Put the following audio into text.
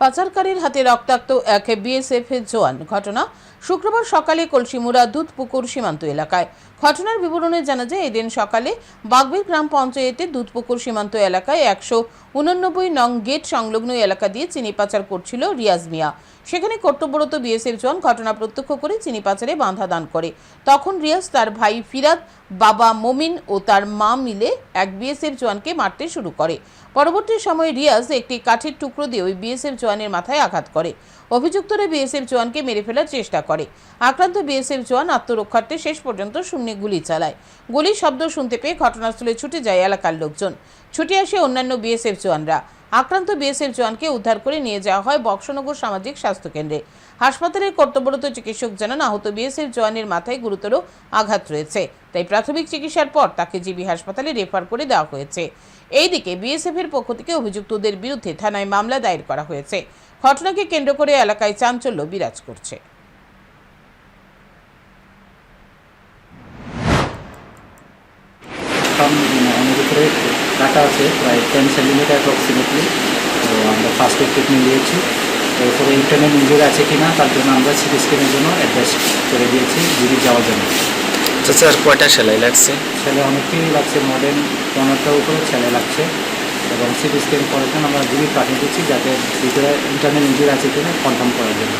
পাচারকারীর হাতে রক্তাক্ত এক বিএসএফ এর জোয়ান ঘটনা শুক্রবার সকালে কলসিমুড়া দুধপুকুর সীমান্ত এলাকায়। ঘটনার বিবরণে জানা যায়, এদিন সকালে বাগবিল গ্রাম পঞ্চায়েতের দুধপুকুর সীমান্ত এলাকায় একশো উনানব্বই নং গেট সংলগ্ন এলাকা দিয়ে চিনি পাচার করছিল রিয়াজ মিয়া। সেখানে কর্তব্যরত বিএসএফ জওয়ান ঘটনা প্রত্যক্ষ করে চিনি পাচারে বাধা দান করে। তখন রিয়াজ তার ভাই ফিরাদ, বাবা মমিন ও তার মা মিলে এক বিএসএফ জওয়ানকে মারতে শুরু করে। পরবর্তী সময়ে রিয়াজ একটি কাঠের টুকরো দিয়ে ওই বিএসএফ জওয়ানের মাথায় আঘাত করে। অভিযুক্তরা বিএসএফ জওয়ানকে মেরে ফেলার চেষ্টা করে। আক্রান্ত বিএসএফ জওয়ান আত্মরক্ষার্থে শেষ পর্যন্ত শূন্যে গুলি চালায়। গুলির শব্দ শুনতে পেয়ে ঘটনাস্থলে ছুটে যায় এলাকার লোকজন। ছুটে আসে অন্যান্য বিএসএফ জওয়ানরা। আক্রান্ত বিএসএফ জওয়ানকে উদ্ধার করে নিয়ে যাওয়া হয় বক্সনগর সামাজিক স্বাস্থ্য কেন্দ্রে। হাসপাতালের কর্তব্যরত চিকিৎসক জানান, আহত বিএসএফ জওয়ানের মাথায় গুরুতর আঘাত রয়েছে। তাই প্রাথমিক চিকিৎসার পর তাকে জিবি হাসপাতালে রেফার করে দেওয়া হয়েছে। এইদিকে বিএসএফ এর পক্ষ থেকে অভিযুক্তদের বিরুদ্ধে থানায় মামলা দায়ের করা হয়েছে। ঘটনাকে কেন্দ্র করে এলাকায় চাঞ্চল্য বিরাজ করছে। কম আমাদের উপরে কাটা আছে প্রায় টেন সেন্টিমিটার অ্যাপ্রক্সিমেটলি তো আমরা ফার্স্ট এড ট্রিটমেন্ট দিয়েছি এরপরে ইন্টারনেট ইঞ্জুরি আছে কি না তার জন্য আমরা সিটি স্ক্যানের জন্য অ্যাডভাইস করে দিয়েছি দিদি যাওয়ার জন্য। আচ্ছা স্যার কয়টা সেলাই লাগছে? ছেলে অনেককেই লাগছে মডার্ন পনেরোটার উপরে ছেলে লাগছে। এবং সিটি স্ক্যান করার জন্য আমরা দিদি পাঠিয়ে দিচ্ছি যাতে ভিতরে ইন্টারনেট ইঞ্জুরি আছে কিনা কনফার্ম করার জন্য।